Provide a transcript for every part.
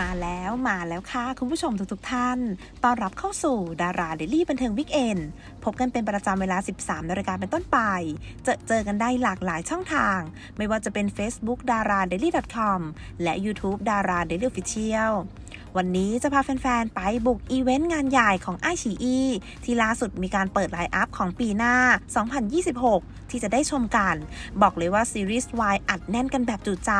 มาแล้วมาแล้วค่ะคุณผู้ชมทุกๆท่าน ต้อนรับเข้าสู่ดาราเดลี่บันเทิงวิกเอนพบกันเป็นประจำเวลา 13นาฬิกาเป็นต้นไป เจอเจอกันได้หลากหลายช่องทาง ไม่ว่าจะเป็น Facebook d a r a d a i l y com และ YouTube d a r a d a i l y Official วันนี้จะพาแฟน ๆ ไปบุกอีเวนต์งานใหญ่ของไอชีอีที่ล่าสุดมีการเปิดไลน์อัพของปีหน้า 2026 ที่จะได้ชมกัน บอกเลยว่าซีรีส์วายอัดแน่นกันแบบจุใจ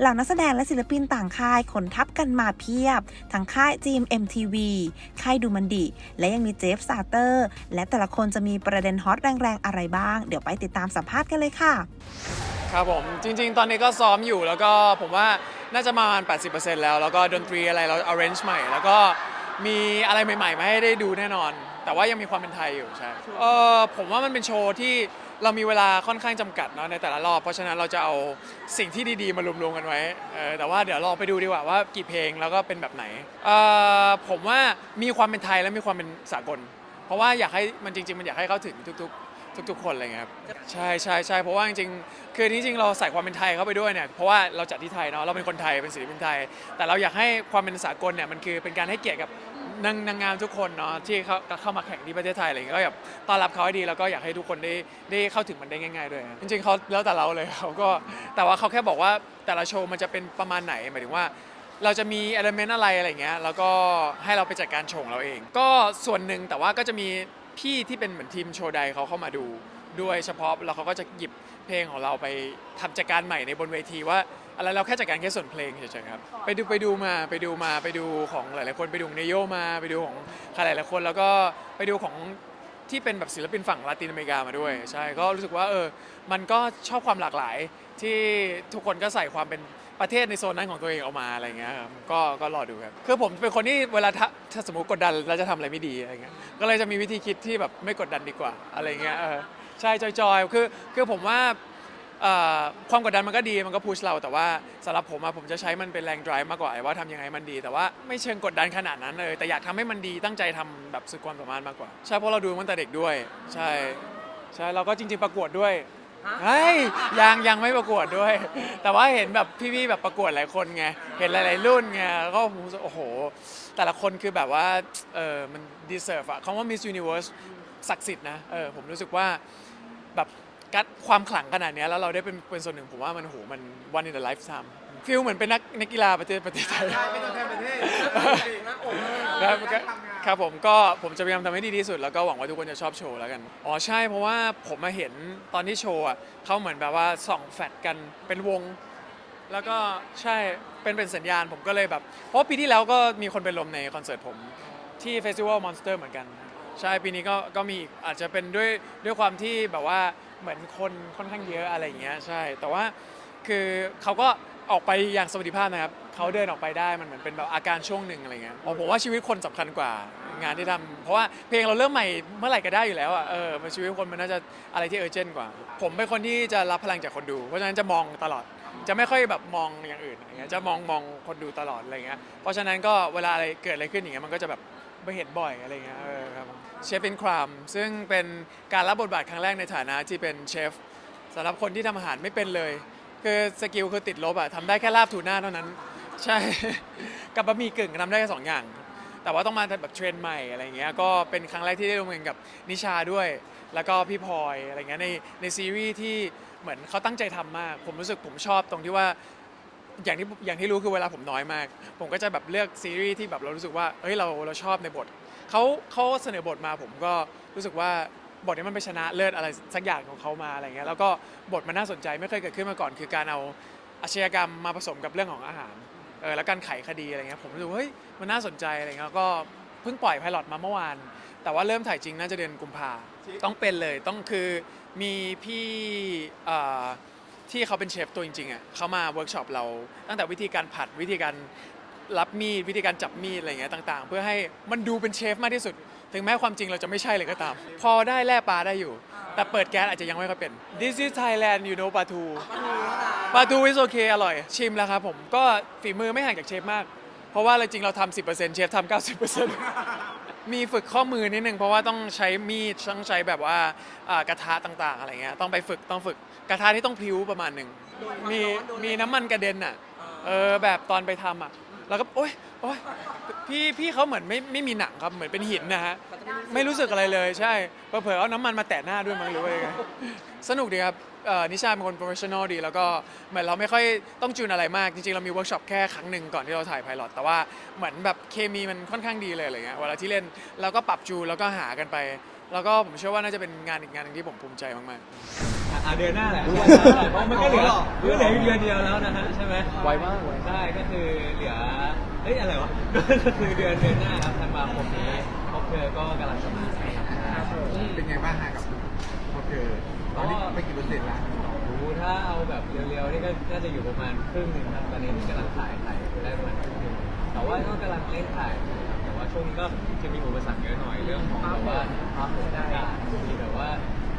เหล่านักแสดงและศิลปินต่างค่ายขนทัพกันมาเพียบ ทั้งค่าย GMMTV ค่ายดูมันดิ และยังมีเจฟซาเตอร์ และแต่ละคนจะมีประเด็นฮอตแรง ๆ อะไรบ้าง เดี๋ยวไปติดตามสัมภาษณ์กันเลยค่ะ ครับผมจริง ๆ ตอนนี้ก็ซ้อมอยู่แล้วก็ผมว่าน่าจะประมาณ 80%แล้ว แล้วก็ดนตรีอะไรเรา arrange ใหม่ แล้วก็มีอะไรใหม่ๆมาให้ได้ดูแน่นอน แต่ว่ายังมีความเป็นไทยอยู่ใช่เออผมว่ามันเป็นโชว์ที่เรามีเวลาค่อนข้างจำกัดเนาะในแต่ละรอบ เพราะฉะนั้นเราจะเอาสิ่งที่ดีๆมารวมๆกันไว้เออแต่ว่าเดี๋ยวลองไปดูดีกว่าว่ากี่เพลงแล้วก็เป็นแบบไหนเออผมว่ามีความเป็นไทยและมีความเป็นสากล เพราะว่าอยากให้มันจริง ๆ มันอยากให้เข้าถึงทุก ๆ ทุก ๆ คนอะไรเงี้ยครับใช่ใช่ใช่เพราะว่าจริงๆคือที่จริงเราใส่ความเป็นไทยเข้าไปด้วยเนี่ยเพราะว่าเราจัดที่ไทยเนาะเราเป็นคนไทยเป็นศิลปินไทย แต่เราอยากให้ความเป็นสากลเนี่ยมันคือเป็นการให้เกียรติกับนางนางงามทุกคนเนาะที่เขาเข้ามาแข่งที่ประเทศไทยอะไรเงี้ยก็แบบต้อนรับเขาให้ดีแล้วก็อยากให้ทุกคนได้ได้เข้าถึงมันได้ง่าย ๆ ด้วย จริงๆเขาแล้วแต่เราเลยเขาก็แต่ว่าเขาแค่บอกว่าแต่ละโชว์มันจะเป็นประมาณไหนหมายถึงว่า เราจะมีเอลเมนต์อะไรอะไรเงี้ยแล้วก็ให้เราไปจัดการโชว์ของเราเอง ก็ส่วนหนึ่งแต่ว่าก็จะมี พี่ที่เป็นเหมือนทีมโชว์ใดเขาเข้ามาดูด้วยเฉพาะแล้วเขาก็จะหยิบเพลงของเราไปทำจัดการใหม่ในบนเวทีว่าอะไรเราแค่จัดการแค่ส่วนเพลงเฉยๆครับไปดูไปดูมาไปดูมาไปดูของหลายๆคนไปดูเนโยมาไปดูของใครหลายๆคน แล้วก็ไปดูของที่เป็นแบบศิลปินฝั่งลาตินอเมริกามาด้วย ใช่ก็รู้สึกว่าเออมันก็ชอบความหลากหลายที่ทุกคนก็ใส่ความเป็น ประเทศในโซนนั้นของตัวเองออกมาอะไรเงี้ยครับก็ก็รอดูครับคือผมเป็นคนที่เวลาถ้าถ้าสมมติกดดันแล้วจะทำอะไรไม่ดีอะไรเงี้ยก็เลยจะมีวิธีคิดที่แบบไม่กดดันดีกว่าอะไรเงี้ยเออใช่จอยๆคือคือผมว่าเอ่อความกดดันมันก็ดีมันก็พุชเราแต่ว่าสำหรับผมอะผมจะใช้มันเป็นแรง drive มากกว่าว่าทำยังไงมันดี แต่ว่าไม่เชิงกดดันขนาดนั้นเลย แต่อยากทำให้มันดีตั้งใจทำแบบสุดความสามารถมากกว่า ใช่เพราะเราดูมันแต่เด็กด้วย ใช่ ใช่เราก็จริงๆประกวดด้วย เฮ้ยยังยังไม่ประกวดด้วย แต่ว่าเห็นแบบพี่ๆแบบประกวดหลายคนไงเห็นหลายๆรุ่นไงแล้วก็ผมรู้สึกโอ้โห แต่ละคนคือแบบว่าเออมัน deserve อะคำว่า Miss Universe ศักดิ์สิทธิ์นะเออผมรู้สึกว่าแบบกัดความขลังขนาดเนี้ยแล้วเราได้เป็นเป็นส่วนหนึ่งผมว่ามันโหมัน one in a lifetime ฟีลเหมือนเป็นนักนักกีฬาประเทศประเทศไทย ใช่เป็นตัวแทนประเทศเก่งนะโอ้โหครับก็ทำงาน ครับผมก็ผมจะพยายามทำให้ดีที่สุด แล้วก็หวังว่าทุกคนจะชอบโชว์แล้วกัน อ๋อใช่เพราะว่าผมมาเห็นตอนที่โชว์อะเขาเหมือนแบบว่าส่องแฟลชกันเป็นวง แล้วก็ใช่เป็นเป็นสัญญาณผมก็เลยแบบ เพราะปีที่แล้วก็มีคนเป็นลมในคอนเสิร์ตผมที่เฟสติวัลมอนสเตอร์เหมือนกัน ใช่ปีนี้ก็ก็มีอีกอาจจะเป็นด้วยด้วยความที่แบบว่าเหมือนคนค่อนข้างเยอะอะไรอย่างเงี้ยใช่แต่ว่าคือเขาก็ ออกไปอย่างสวัสดิภาพนะครับเขาเดินออกไปได้มันเหมือนเป็นแบบอาการช่วงหนึ่งอะไรเงี้ยผมว่าชีวิตคนสำคัญกว่างานที่ทำเพราะว่าเพลงเราเริ่มใหม่เมื่อไหร่ก็ได้อยู่แล้วอะเออมันชีวิตคนมันน่าจะอะไรที่เออเจนกว่า ผมเป็นคนที่จะรับพลังจากคนดู เพราะฉะนั้นจะมองตลอด จะไม่ค่อยแบบมองอย่างอื่นอะไรเงี้ยจะมองมองคนดูตลอดอะไรเงี้ยเพราะฉะนั้นก็เวลาอะไรเกิดอะไรขึ้นอย่างเงี้ยมันก็จะแบบไม่เห็นบ่อยอะไรเงี้ยเออครับเชฟเป็นครามซึ่งเป็นการรับบทบาทครั้งแรกในฐานะที่เป็นเชฟ สำหรับคนที่ทำอาหารไม่เป็นเลย คือสกิลคือติดลบอะทำได้แค่ลาบทูหน่าเท่านั้น ใช่ กับบะหมี่กึ่งทำได้แค่สองอย่าง แต่ว่าต้องมาแบบเทรนใหม่อะไรเงี้ยก็เป็นครั้งแรกที่ได้ร่วมงานกับนิชาด้วย แล้วก็พี่พลอยอะไรเงี้ยในในซีรีส์ที่เหมือนเขาตั้งใจทำมาก ผมรู้สึกผมชอบตรงที่ว่า อย่างที่อย่างที่รู้คือเวลาผมน้อยมาก ผมก็จะแบบเลือกซีรีส์ที่แบบเรารู้สึกว่าเฮ้ยเราเราชอบในบทเขาเขาเสนอบทมาผมก็รู้สึกว่า บทนี้มันไปชนะเลิศอะไรสักอย่างของเขามาอะไรเงี้ยแล้วก็บทมันน่าสนใจไม่เคยเกิดขึ้นมาก่อน คือการเอาอาชญากรรมมาผสมกับเรื่องของอาหารเออแล้วการไขคดีอะไรเงี้ยผมรู้สึกเฮ้ยมันน่าสนใจอะไรเงี้ยก็เพิ่งปล่อยไพลอตมาเมื่อวาน แต่ว่าเริ่มถ่ายจริงน่าจะเดือนกุมภาต้องเป็นเลยต้องคือมีพี่ที่เขาเป็นเชฟตัวจริงๆอะเขามาเวิร์กช็อปเรา ตั้งแต่วิธีการผัดวิธีการรับมีดวิธีการจับมีดอะไรเงี้ยต่าง ๆ เพื่อให้มันดูเป็นเชฟมากที่สุด ถึงแม้ความจริงเราจะไม่ใช่เลยก็ตาม พอได้แล่ปลาได้อยู่ แต่เปิดแก๊สอาจจะยังไม่ค่อยเป็น This is Thailand you know ปลาทูปลาทู is okay อร่อยชิมแล้วครับผมก็ฝีมือไม่ห่างจากเชฟมาก เพราะว่าจริงๆเราทำ10%เชฟทำ90%มีฝึกข้อมือนิดนึงเพราะว่าต้องใช้มีดต้องใช้แบบว่าอ่ากระทะต่างๆ อะไรเงี้ยต้องไปฝึกต้องฝึกกระทะที่ต้องพริ้วประมาณหนึ่งมีมีน้ำมันกระเด็นอะเออแบบตอนไปทำอะ แล้วก็โอ๊ยโอ๊ยพี่พี่เขาเหมือนไม่ไม่มีหนังครับเหมือนเป็นหินนะฮะไม่รู้สึกอะไรเลยใช่เผลอๆเอาน้ำมันมาแตะหน้าด้วยมั้งหรือว่ายังไงสนุกดีครับเอ่อนิชาเป็นคนโปรเฟชชั่นอลดี แล้วก็เหมือนเราไม่ค่อยต้องจูนอะไรมาก จริงๆ เรามีเวิร์กช็อปแค่ครั้งหนึ่งก่อนที่เราถ่ายไพลอตแต่ว่าเหมือนแบบเคมีมันค่อนข้างดีเลยอะไรเงี้ยเวลาที่เล่นเราก็ปรับจูนแล้วก็หากันไป แล้วก็ผมเชื่อว่าน่าจะเป็นงานอีกงานหนึ่งที่ผมภูมิใจมากๆ อะเดือนหน้าแหละเพราะมันก็เหลือเหลือเหลืออีกเดือนเดียวแล้วนะฮะใช่ไหมไวมากไวใช่ก็คือเหลือเฮ้ยอะไรวะก็คือเดือนเดือนหน้าครับธันวาคมนี้พบเธอก็กำลังจะมาครับเป็นไงบ้างฮะกับพอเจอตอนนี้ไปกี่เปอร์เซ็นต์ละดูถ้าเอาแบบเร็วๆนี่ก็น่าจะอยู่ประมาณครึ่งหนึ่งครับตอนนี้กำลังถ่ายถ่ายไปได้ประมาณครึ่งหนึ่งแต่ว่าก็กำลังเล่นถ่ายอยู่ครับแต่ว่าช่วงนี้ก็จะมีอุปสรรคเยอะหน่อยเรื่องของแบบว่าภาพไม่ได้มีแบบว่า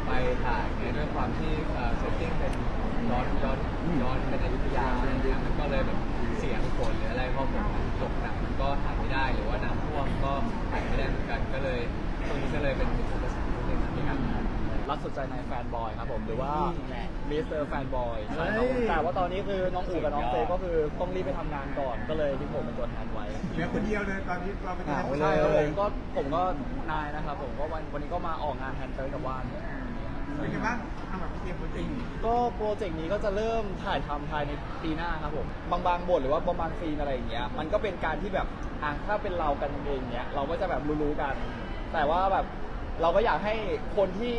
ไปถ่ายเนี่ยด้วยความที่เซตติ้งเป็นย้อนย้อนย้อนเป็นอยุธยาอะไรอย่างเงี้ยมันก็เลยแบบเสียงฝนหรืออะไรพอฝนตกหนักมันก็ถ่ายไม่ได้หรือว่าน้ำท่วมก็ถ่ายไม่ได้เหมือนกันก็เลยตรงนี้ก็เลยเป็นอุปสรรคนิดนึงในการถ่ายรักสุดใจในแฟนบอยครับผมหรือว่านี่แหละมิสเตอร์แฟนบอยเฮ้ยแต่ว่าตอนนี้คือน้องอู๋กับน้องเฟย์ก็คือต้องรีบไปทำงานก่อนก็เลยที่ผมเป็นตัวแทนไว้ เหลือคนเดียวเลยตอนนี้เราเป็นอ่าผู้ใช่ชายครับเลผยมก็ผมก็นายนะครับผมก็วันวันนี้ก็มาออกงานแทนเตยกับว่าน เป็นไงบ้างทำแบบเตรียมโปรเจกต์ก็โปรเจกต์นี้ก็จะเริ่มถ่ายทำภายในปีหน้าครับผมบางบางบทหรือว่าบางบางซีนอะไรอย่างเงี้ยมันก็เป็นการที่แบบอะถ้าเป็นเรากันเองเนี้ยเราก็จะแบบรู้ๆกัน แต่ว่าแบบเราก็อยากให้คนที่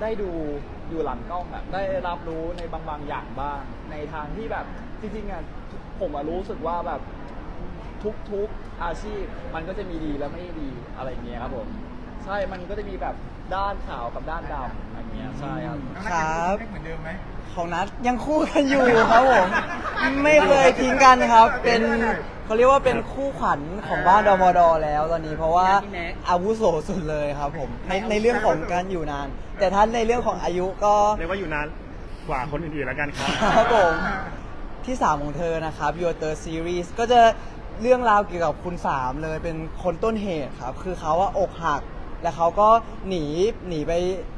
ได้ดูอยู่หลังกล้องแบบได้รับรู้ในบางบางอย่างบ้าง ในทางที่แบบจริงๆอะผมอะรู้สึกว่าแบบทุกๆอาชีพมันก็จะมีดีและไม่ดีอะไรอย่างเงี้ยครับผม ใช่ มันก็จะมีแบบ ด้านขาวกับด้านดำอะไรเงี้ยใช่ครับน้องนัทยังเหมือนเดิมไหมของนัดยังคู่กันอยู่ครับผม ไม่เคยทิ้งกันครับ เป็นเขาเรียกว่าเป็นคู่ขวัญของบ้านดมดแล้วตอนนี้ เพราะว่าอาวุโสสุดเลยครับผมในในเรื่องของการอยู่นาน แต่ถ้าในเรื่องของอายุก็เรียกว่าอยู่นานกว่าคนอื่นๆแล้วกันครับครับผมที่ 3 ของเธอนะครับ Your Third Series ก็จะเรื่องราวเกี่ยวกับคุณสามเลยเป็นคนต้นเหตุครับ คือเขาว่าอกหัก แล้วเขาก็หนีหนีไป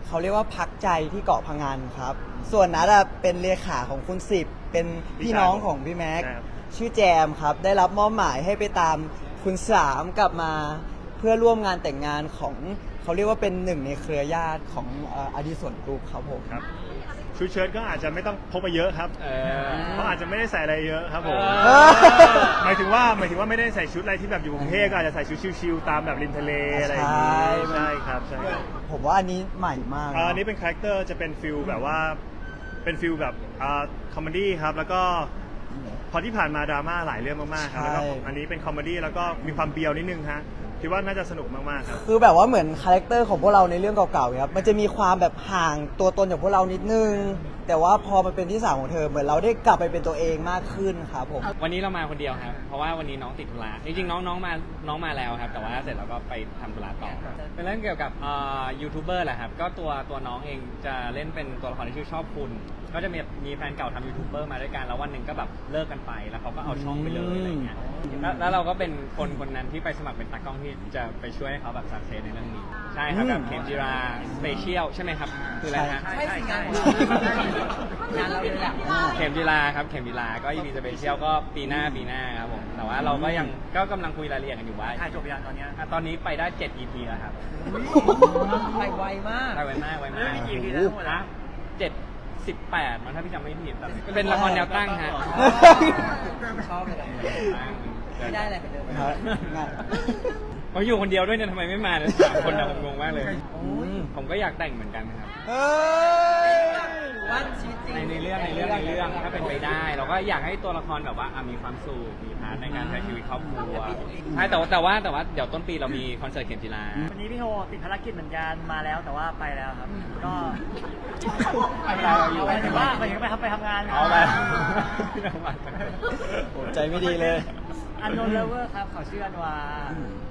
เขาเรียกว่าพักใจที่เกาะพังงานครับ ส่วนนัดอะเป็นเลขาของคุณสิบเป็นพี่น้องของพี่แม็กใช่ครับ ชื่อแจมครับ ได้รับมอบหมายให้ไปตามคุณสามกลับมาเพื่อร่วมงานแต่งงานของเขาเรียกว่าเป็นหนึ่งในเครือญาติของเอ่ออดีส่วนกรุ๊ปครับผม ครับ ชุดเชิ้ตก็อาจจะไม่ต้องพกมาเยอะครับ เออ เพราะอาจจะไม่ได้ใส่อะไรเยอะครับผมเออ หมายถึงว่าหมายถึงว่าไม่ได้ใส่ชุดอะไรที่แบบอยู่กรุงเทพก็อาจจะใส่ชุดชิลๆตามแบบริมทะเลอะไรอย่างนี้ใช่ ใช่ครับใช่ครับ ผมว่าอันนี้ใหม่มากอ่าอันนี้เป็นคาแรคเตอร์จะเป็นฟิลแบบว่าเป็นฟิลแบบอ่าคอมเมดี้ครับ แล้วก็พอที่ผ่านมาดราม่าหลายเรื่องมากๆครับแล้วก็อันนี้เป็นคอมเมดี้แล้วก็มีความเบียวนิดนึงฮะ คิดว่าน่าจะสนุกมากๆครับ คือแบบว่าเหมือนคาแรคเตอร์ของพวกเราในเรื่องเก่าๆครับมันจะมีความแบบห่างตัวตนจากพวกเรานิดนึง แต่ว่าพอมันเป็นที่สามของเธอเหมือนเราได้กลับไปเป็นตัวเองมากขึ้นครับผม วันนี้เรามาคนเดียวครับ เพราะว่าวันนี้น้องติดธุระจริงๆน้องน้องมาน้องมาแล้วครับ แต่ว่าเสร็จแล้วก็ไปทำธุระต่อ เป็นเรื่องเกี่ยวกับเอ่อยูทูบเบอร์แหละครับ ก็ตัวตัวน้องเองจะเล่นเป็นตัวละครที่ชื่อชอบคุณ ก็จะมีมีแฟนเก่าทำยูทูบเบอร์มาด้วยกันแล้ววันหนึ่งก็แบบเลิกกันไป แล้วเขาก็เอาช่องไปเลยอะไรเงี้ยแล้วแล้วเราก็เป็นคนคนนั้นที่ไปสมัครเป็นตากล้องที่จะไปช่วยให้เขาแบบสักเซสในเรื่องนี้ ใช่ครับกับเข็มจิราสเปเชียลใช่ไหมครับ คืออะไรฮะ ใช่ใช่ใช่งานเราเลยแหละเข็มจีราครับเข็มจีราก็ EP สเปเชียลก็ปีหน้าปีหน้าครับผมแต่ว่าเราก็ยังก็กำลังคุยรายละเอียดกันอยู่ว่าถ่ายจบยังตอนนี้ตอนนี้ไปได้7 EP แล้วครับไปไวมากไปไวมากไวมากมีกี่ EP แล้วทั้งหมดนะ เจ็ดสิบแปดมันถ้าพี่จำไม่ผิดแต่เป็นละครแนวตั้งฮะ ชอบเลยไม่ได้อะไรไปเลยง่ายผมอยู่คนเดียวด้วยเนี่ยทำไมไม่มาเนี่ยสามคนนะผมงงมากเลย ผมก็อยากแต่งเหมือนกันครับ เฮ้ย วันชีวิตจริงในในเรื่องในเรื่องในเรื่องถ้าเป็นไปได้ เราก็อยากให้ตัวละครแบบว่าอะมีความสุขมีพาร์ทในการใช้ชีวิตครอบครัวใช่แต่ว่าแต่ว่าแต่ว่าเดี๋ยวต้นปีเรามีคอนเสิร์ตเข็มจีราวันนี้พี่โฮติดภารกิจเหมือนกันมาแล้วแต่ว่าไปแล้วครับ ก็ไปแล้วอยู่หมายถึงว่าหมายถึงไปทำไปทำงานเอาไปผมใจไม่ดีเลย อันโนเลเวอร์ครับเขาชื่ออันวา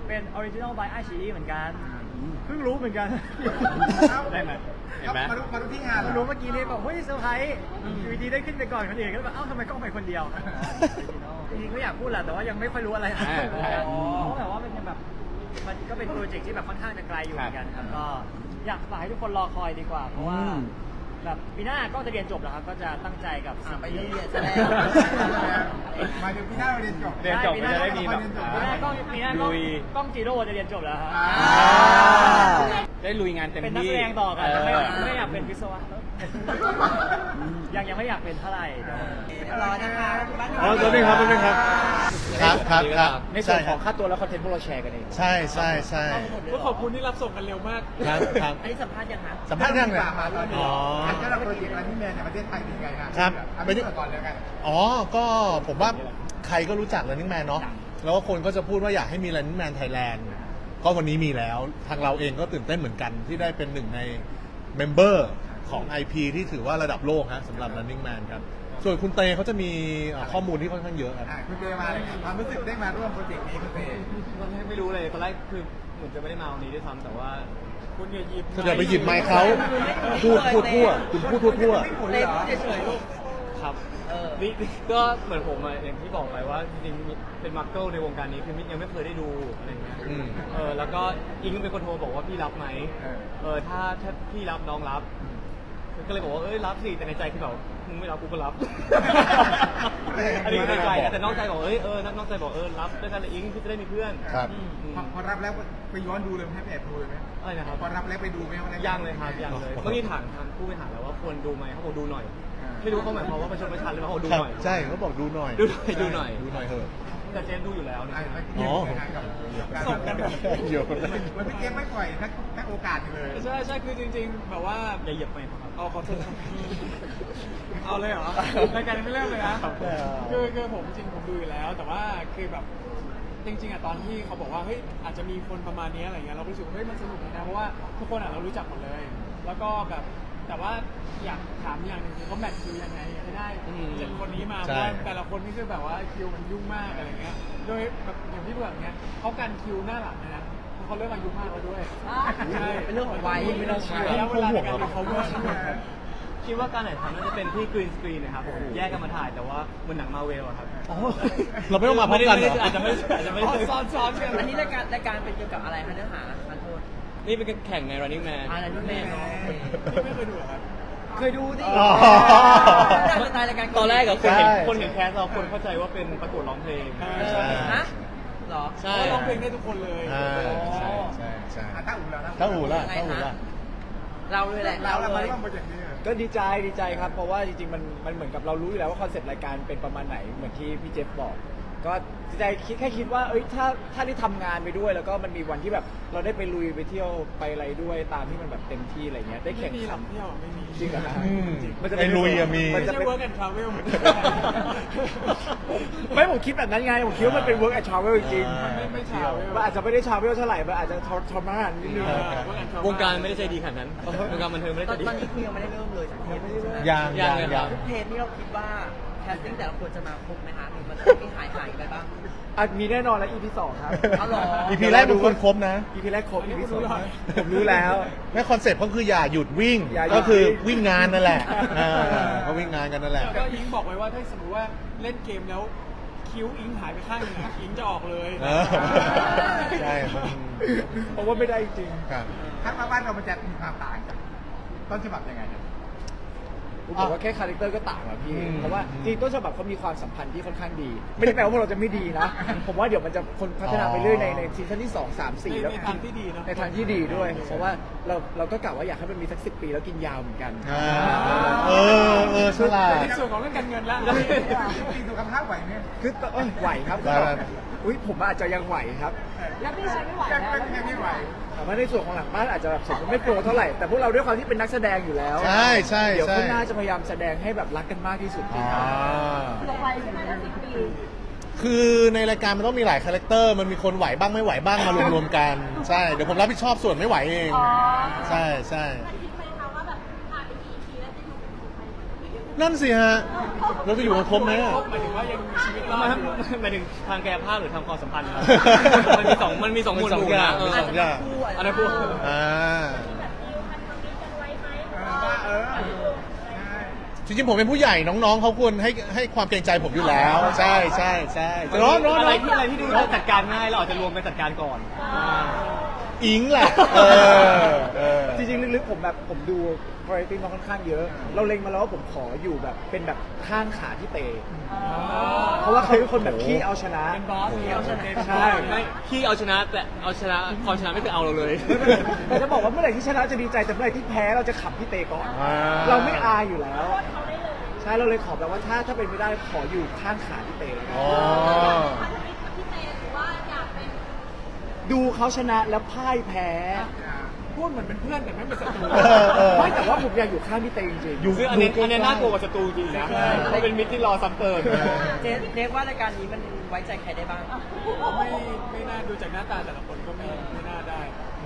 เป็นออริจินอลบายไอชีเหมือนกัน เพิ่งรู้เหมือนกัน ได้ไหมเห็นไหมมาดูมาดูที่งานเพิ่งรู้เมื่อกี้นี้บอกเฮ้ยเซอร์ไพรส์อยู่ดีๆได้ขึ้นไปก่อนคนอื่นก็เลยแบบเอ้าทำไมกล้องไปคนเดียวจริงๆก็อยากพูดแหละแต่ว่ายังไม่ค่อยรู้อะไรอ่าเพราะแบบว่ามันยังแบบมันก็เป็นโปรเจกต์ที่แบบค่อนข้างจะไกลอยู่เหมือนกันครับก็อยากฝากให้ทุกคนรอคอยดีกว่า เพราะว่าอืม แบบปีหน้าก็จะเรียนจบแล้วครับ ก็จะตั้งใจกับสิ่งไปที่เรียนซะแล้วมาถึงพี่หน้าเราเรียนจบ เรียนจบมันจะได้มีแบบปีหน้ากล้องปีหน้ากล้องลุยกล้องจีโร่จะเรียนจบแล้วครับอ่า ได้ลุยงานเต็มเป็นนักที่แสดงต่อกันแต่ไม่เออไม่อยากเป็นวิศวะยังยังไม่อยากเป็นเท่าไหร่เดี๋ยวเรียบร้อยนะคะบ้านอ๋อตัวนี้ครับตัวนี้ครับ ครับครับครับในส่วนของค่าตัวและคอนเทนต์พวกเราแชร์กันเองใช่ใช่ใช่ก็ขอบคุณที่รับส่งกันเร็วมากครับครับอันนี้สัมภาษณ์ยังคะสัมภาษณ์ยังเนี่ยมาตอนนี้อ๋ออันนี้เราโปรเจกต์รันนี่แมนในประเทศไทยเป็นไงฮะครับอันนี้ก่อนเลยกันอ๋อก็ผมว่าใครก็รู้จัก Running Man เนาะแล้วก็คนก็จะพูดว่าอยากให้มี Running Man Thailand ก็วันนี้มีแล้วทางเราเองก็ตื่นเต้นเหมือนกันที่ได้เป็นหนึ่งในเมมเบอร์ของ IP ที่ถือว่าระดับโลกฮะสำหรับ Running Man ครับ ส่วนคุณเตเขาจะมีเอ่อข้อมูลที่ค่อนข้างเยอะครับ อะคุณเจมาเลยความรู้สึกได้มาร่วมโปรเจกต์นี้คุณเจตอนแรกไม่รู้เลยตอนแรกคือเหมือนจะไม่ได้มาวันนี้ด้วยซ้ำแต่ว่า คุณอย่าหยิบถ้าจะไปหยิบไมค์เขาพูดพูดทั่วคุณพูดทั่วทั่วเล่นเฉยๆลูก ครับเออนี่ก็เหมือนผมอะอย่างที่บอกไปว่าจริงๆเป็นมาร์เกิลในวงการนี้คือมิกยังไม่เคยได้ดูอะไรเงี้ยอืม เออแล้วก็อิงเป็นคนโทรบอกว่าพี่รับไหมเออถ้าถ้าพี่รับน้องรับ ก็เลยบอกว่าเอ้ยรับสิแต่ในใจคือแบบมึงไม่รับกูก็รับ อันนี้คือในใจนะแต่นอกใจบอกเอ้ยเออนอกใจบอกเออรับด้วยกันเลยอิงพี่จะได้มีเพื่อนครับ อืม พอพอรับแล้วไปย้อนดูเลยไหมให้ไปแอบดูเลยไหมอะไรนะครับ พอรับแล้วไปดูไหมว่ายังเลยครับยังเลยเมื่อกี้ถามทางผู้บริหารแล้วว่าควรดูไหมเขาบอกดูหน่อยไม่รู้เขาหมายความว่าประชดประชันหรือเปล่าเขาบอกดูครับหน่อย ใช่เขาบอกดูหน่อยดูหน่อยดูหน่อย ดูหน่อยเถอะ แต่เจนดูอยู่แล้วเนี่ยอ๋อ ส่งกันเดี๋ยวมันพี่เจไม่ปล่อยนักนักโอกาสเลยใช่ใช่คือจริงๆ แบบว่าอย่าเหยียบไปครับเอาขอโทษครับเอาเลยเหรอรายการยังไม่เริ่มเลยนะคือคือผมจริงผมดูอยู่แล้ว แต่ว่าคือแบบจริงๆอะตอนที่เขาบอกว่าเฮ้ยอาจจะมีคนประมาณนี้อะไรเงี้ยเรารู้สึกว่าเฮ้ยมันสนุกดีนะเพราะว่าทุกคนอะเรารู้จักหมดเลย แล้วก็แบบ แต่ว่าอยากถามอย่างหนึ่งคือเขาแมทคิวยังไงให้ได้เจ็ดคนนี้มาเพใช่ ราะว่าแต่ละคนนี่คือแบบว่าคิวมันยุ่งมากอะไรเงี้ย โดยแบบอย่างที่เบื่อเงี้ยเขากันคิวหน้าหลังเลยนะเพราะเขาเริ่มอายุมากแล้วด้วยใช่เป็นเรื่องของวัยไม่ต้องเชื่อระยะเวลาในการรีคอเวอร์คิดว่าการถ่ายทำน่าจะเป็นที่กรีนสกรีนนะครับผมแยกกันมาถ่ายแต่ว่าเหมือนหนังมาเวลอะครับ อ๋อเราไม่ต้องมาพร้อมกันเหรอ อาจจะไม่อาจจะไม่ได้ซ้อนซ้อนๆกัน อันนี้รายการรายการเป็นเกี่ยวกับอะไรคะเนื้อหาขอโทษ นี่เป็นแข่งใน running man อะไรนี่แม่เนาะที่ไม่เคยดูเหรอครับเคยดูดิอ๋อสไตล์รายการตอนแรกกับคนเห็นใช่ คนเห็นแคสเราคนเข้าใจว่าเป็นประกวดร้องเพลงใช่ใช่ ฮะเหรอ ใช่เขาร้องเพลงได้ทุกคนเลยอ่าใช่ใช่ใช่อะถ้าอู่แล้วนะถ้าอู่ล่ะถ้าอู่ล่ะ เราเลยแหละเราเราเราเลมาย ร่วมโปรเจกต์นี้ก็ดีใจดีใจครับ เพราะว่าจริงๆ มันมันเหมือนกับเรารู้อยู่แล้วว่าคอนเซ็ปต์รายการเป็นประมาณไหนเหมือนที่พี่เจฟบอก ก็ดีใจคิดแค่คิดว่าเอ้ยถ้าถ้าได้ทำงานไปด้วย แล้วก็มันมีวันที่แบบ เราได้ไปลุยไปเที่ยวไปอะไรด้วยตามที่มันแบบเต็มที่อะไรเงี้ยได้ไม่แข่งมีหขัลันบเที่ยวไม่มีจริงเหรอฮะอืมมันจะไอ้ลุยอะมี มัไม่นจะใช่เป็น work and travel เหมือนกันไม่ผมคิดแบบนั้นไง ผมคิดว่ามันเป็น work and travel จริงอ่าไม่ไม่ๆ travel มันอาจจะไม่ได้ travel เท่าไหร่ มันอาจจะทรมานนิดนึงเออ work and travel วงการไม่ได้ใจดีขนาดนั้นวงการบันเทิงไม่ได้ตใจอนดีตอนนี้คือยังไม่ได้เริ่มเลยจากเทปใช่ไหมยังยัยังงเลยครัยับงทุกเทปนี่เราคิดว่าแคสติ้งแต่ละคนจะมาครบไหมคะหรือมันจะมีหายหายไปบ้าง อะมีแน่นอนแล้ว EP สองครับเอาเหรอ อีพีแรกดูคนครบนะ EP แรกครบ EP สองอันนี้ผมรู้แล้ว แม่คอนเซ็ปต์เขาคืออย่าหยุดวิ่ง อย่าหยุด ก็คือวิ่งวิ่งงานนั่นแหละอ่าเขาวิ่งงานกันนั่นแหละก็อิงบอกไว้ว่าถ้าสมมติว่าเล่นเกมแล้วคิ้วอิงหายไปข้างหนึงอะอิงจะออกเลยเออใช่มันเพราะว่าไม่ได้จริง ครับ ถ้ามาบ้านเรามันจะมีความต่างจากต้นฉบับยังไงนะ ผมบอกว่าแค่คาแรคเตอร์ก็ต่างแล้วพี่ อืม เพราะว่าจริงๆต้นฉบับเขามีความสัมพันธ์ที่ค่อนข้างดี ไม่ได้แปลว่าพวกเราจะไม่ดีนะ ผมว่าเดี๋ยวมันจะคนพัฒนาไปเรื่อยในในซีซั่นที่ 2 3 4ในแล้วในทางที่ดีเนอะในทางที่ดีด้วย เพราะว่าเราเราก็กะว่าอยากให้มันมีสักสิปีแล้วกินยาวเหมือนกันอ่าเออเออฉลาด ในส่วนของเรื่องการเงินแล้วจริงๆสุขภาพไหวไหม คือเอ้ยไหวครับ ได้ได้ อุ้ยผมอาจจะยังไหวครับยังไม่ไหวแล้วยังไม่ไหวแต่ว่าในส่วนของหลังบ้านอาจจะแบบสมมติไม่โปรเท่าไหร่แต่พวกเราด้วยความที่เป็นนักแสดงอยู่แล้วใช่ใช่เดี๋ยวใช่ข้างหน้าจะพยายามแสดงให้แบบรักกันมากที่สุดอ่าคือในรายการมันต้องมีหลายคาแรคเตอร์มันมีคนไหวบ้างไม่ไหวบ้างมารวมๆกัน ใช่ เดี๋ยวผมรับผิดชอบส่วนไม่ไหวเอง ใช่ใช่ นั่นสิฮะ เราจะอยู่กันครบไหมอะ หมายถึงว่ายังมีชีวิตรอหมายดหมายถึงทางกายภาพหรือทางความสัมพันธ์ครับ มันมีสองมันมีสองหมวดหมู่มีสองอย่างนะเออมีสองอย่าง อันนั้นพูดอ่าเออจริงๆผมเป็นผู้ใหญ่น้องๆเขาควรให้ให้ความเกรงใจผมอยู่แล้ว ใช่ใช่ใช่ร้อนร้อนอะไรร้อนที่อะไรที่ดูจะจัดการง่ายเราอาจจะรวมกันจัดการก่อนใอิงแหละ เออเออจริงๆลึกๆ ผมแบบผมดูคุณภาพมาค่อนข้างเยอะ เราเล็งมาแล้วว่าผมขออยู่แบบเป็นแบบข้างขาที่เตเพราะว่าเขาเป็นคนแบบขี้เอาชนะ เป็นบอสที่เอาชนะใช่ไม่ที่เอาชนะแต่เอาชนะความชนะไม่เคยเอาเราเลยแต่จะบอกว่าเมื่อไหร่ที่ชนะจะดีใจแต่เมื่อไหร่ที่แพ้เราจะขับพี่เตก่อนอ่าเราไม่อายอยู่แล้ว ใช่เราเลยขอแบบว่าถ้าถ้าเป็นไม่ได้ขออยู่ข้างขาพี่เตแล้วกันอ๋อดูเขาชนะแล้วพ่ายแพ้ พูดเหมือนเป็นเพื่อนแต่ไม่เป็นศัตรูเออเออ ไม่แต่ว่าผมอยากอยู่ข้างพี่เตจริงๆอยู่ซึ่งอันนี้อันนี้น่ากลัวกว่าศัตรูจริงนะเพราะเป็นมิตรที่รอซ้ำเติมเจ๊เรียกว่ารายการนี้มันไว้ใจใครได้บ้าง ไม่ไม่น่าดูจากหน้าตาแต่ละคนก็ไม่ไม่น่าได้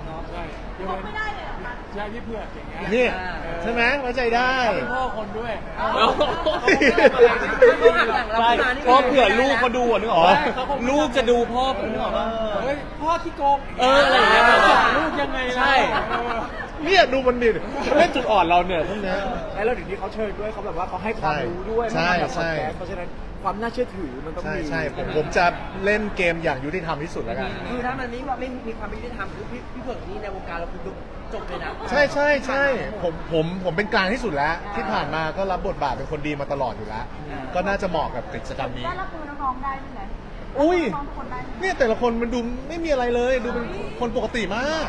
เนาะใช่ยกเว้นไม่ได้เลยใช่พี่เผือกอย่างเงี้ยนี่อ่าใช่ไหมไว้ใจได้ เขาเป็นพ่อคนด้วย เอาเขาไม่ได้อะไรที่เขาหักหลังเราขึ้นมานี่ เพราะเผื่อลูกเขาดูอะนึกออกปะเขาคงลูกจะดูพ่อผมนึกออกปะเฮ้ ยพ่อที่โกงเอออะไรอย่างเงี้ยแบบว่าลูกยังไงล่ะ ใช่เออเนี่ยดูมันดิเล่นจุดอ่อนเราเนี่ยพวกเนี้ย แล้วเดี๋ยวนี้เขาเชิญด้วยเขาแบบว่าเขาให้ความรู้ด้วยใช่เขาทำแบบใช่พอดแคสต์เพราะฉะนั้นความน่าเชื่อถือมันต้องใช่มีใช่ผมผมจะเล่นเกมอย่างยุติธรรมที่สุดแล้วกัน คือถ้ามันไม่ไม่มีความยุติธรรมคือพี่พี่เผือกนี่ในวงการเราคือจบเลยนะใช่ใช่ใช่ผมผมผมเป็นกลางที่สุดแล้ว ที่ผ่านมาก็รับบทบาทเป็นคนดีมาตลอดอยู่แล้ว ก็น่าจะเหมาะกับกิจกรรมนี้ได้รับมือน้องๆได้ไหม อุ้ยน้องๆทุกคนได้ไหมเนี่ยแต่ละคนมันดูไม่มีอะไรเลย ดูเป็นคนปกติมาก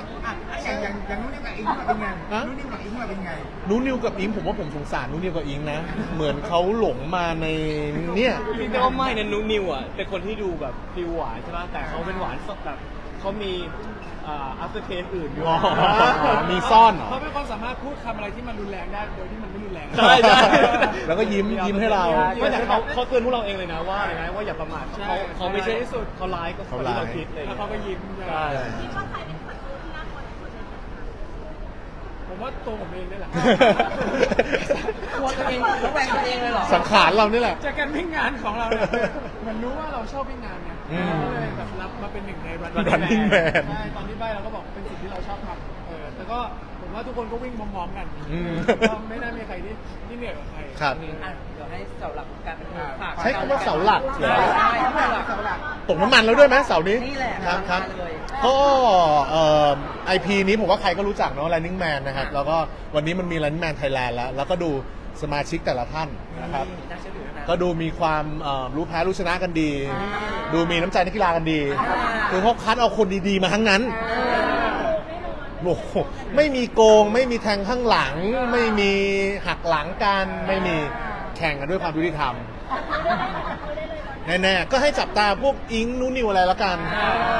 อย่างอย่างอย่างนู้นนี่กับอิงเป็นไงฮะ นู้นนี่กับอิงเป็นไง นูนิวกับอิงผมว่าผมสงสารนูนิวกับอิงนะ เหมือนเขาหลงมาในเนี่ย จริงๆว่าไม่นะนุนิวอะเป็นคนที่ดูแบบฟิวหวานใช่ไหมแต่เขาเป็นหวานสดแบบเขามี อ่าอัพเตอร์เทสอื่นอยู่อ๋อมีซ่อนเหรอ เขาเป็นคนสามารถพูดคำอะไรที่มันรุนแรงได้โดยที่มันไม่รุนแรงใช่ใช่ แล้วก็ยิ้มยิ้มให้เรา ไม่แต่เขาเขาเตือนพวกเราเองเลยนะว่าอะไรนะว่าอย่าประมาทใช่เขาเขาไม่ใช่ที่สุดเขาร้ายก็เขาที่ร้ายเราคิดเลยแล้วเขาก็ยิ้มใช่คิดว่าใครเป็นศัตรูที่น่ากลัวที่สุดในผมว่าตัวผมเองนี่แหละกลัวตัวเองระแวงตัวเองเลยเหรอ สังขารเรานี่แหละ จากการวิ่งงานของเราเนี่ยมันรู้ว่าเราชอบวิ่งงานไง อืมเราก็เลยแบบรับมาเป็นหนึ่งใน Running Running Man Man ใช่ตอนที่ใบเราก็บอกเป็นสิ่งที่เราชอบทำเออแต่ก็ผมว่าทุกคนก็วิ่งพร้อมๆกันอืม ก็ไม่น่ามีใครที่ที่เหนื่อยกว่าใคร ครับ อะเดี๋ยวให้เสาหลักของการเป็นฝากใช้คำว่าเสาหลักเหรอ ใช่เสาหลักเสาหลัก ตกน้ำมันแล้วด้วยไหมเสาร์นี้นี่แหละครับครับมาเลยก็เอ่อไอพีนี้ผมว่าใครก็รู้จักเนาะ Running Man นะครับแล้วก็วันนี้มันมี Running Man Thailand แล้ว แล้วก็ดู สมาชิกแต่ละท่านนะครับ น่าเชื่อถือนะก็ดูมีความเอ่อรู้แพ้รู้ชนะกันดี ดูมีน้ำใจนักกีฬากันดีอ่าคือเขาคัดเอาคนดีๆมาทั้งนั้นโอ้โหไม่มีโกง ไม่มีแทงข้างหลัง ไม่มีหักหลังกัน ไม่มีแข่งกันด้วยความยุติธรรม แน่ๆ ก็ให้จับตาพวกอิงนูนิวอะไรละกัน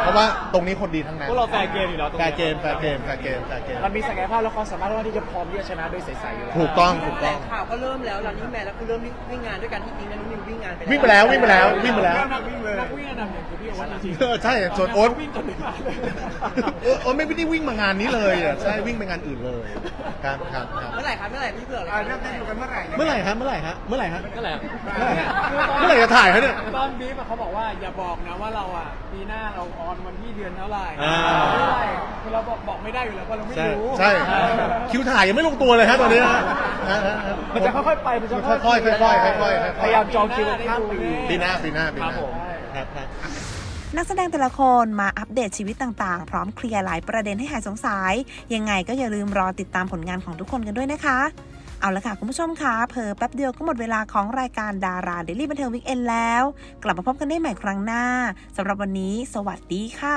เพราะว่าตรงนี้คนดีทั้งนั้นพวกเราแฟร์เกมอยู่แล้วตรงแฟนี้ร์เกมแฟร์เกมแฟร์เกมแฟร์เกมเรามีศักยภาพและความสามารถที่จะพร้อมที่จะชนะโดยใสๆอยู่แล้ว ถูกต้องถูกแหต้ล่องงข่าวก็เริ่มแล้วรันนี่แมนแล้วคือเริ่มวิ่งงานด้วยกันที่จริงนะนุ่นนิววิ่งงานไปวิ่งไปแล้ววิ่งไปแล้ววิ่งไปแล้วนักวิ่งเลยนักวิ่งอันดับหนึ่งคือพี่โอ๊ตจริงเออใช่ส่วนโอ๊ต วิ่งจนไม่ผ่านเลยเออเออไม่ได้วิ่งมางานนี้เลยอะใช่วิ่งไปงานอื่นเลยครับครับครับเมื่อไหร่ครับเมื่อไหร่พี่เผือกเลยอ่าเริ่มเต้นอยู่กันเมื่อไหร่ เมื่อไหร่ฮะเมื่อไหร่ฮะเมื่อไหร่ฮะก็แหละ เมื่อไหร่ฮะเมื่อไหร่จะถ่ายเขาเนี่ยตอนบีฟอะเขาบอกว่าอย่าบอกนะว่าเราอะปีหน้าเราออนวันที่เดือนเท่าไหร่อ่า ไม่ได้คือเราบอกบอกไม่ได้อยู่แล้วเพราะเราไม่ใช่รู้ใช่คิวถ่ายยังไม่ลงตัวเลยฮะตอนนี้ฮะฮะฮะฮะ มันจะค่อยๆไปมันจะค่อยๆค่อยๆค่อยๆค่อยๆ พยายามจองคิวข้ามปี ปีหน้าปีหน้าปีหครัน้าบผม ครับครับ นักแสดงแต่ละคนมาอัปเดตชีวิตต่างๆ พร้อมเคลียร์หลายประเด็นให้หายสงสัย ยังไงก็อย่าลืมรอติดตามผลงานของทุกคนกันด้วยนะคะ เอาละค่ะ คุณผู้ชมคะเพอแป๊บเดียวก็หมดเวลาของรายการดาราเดลี่บันเทิงวิกเอนแล้ว กลับมาพบกันได้ใหม่ครั้งหน้าสำหรับวันนี้ สวัสดีค่ะ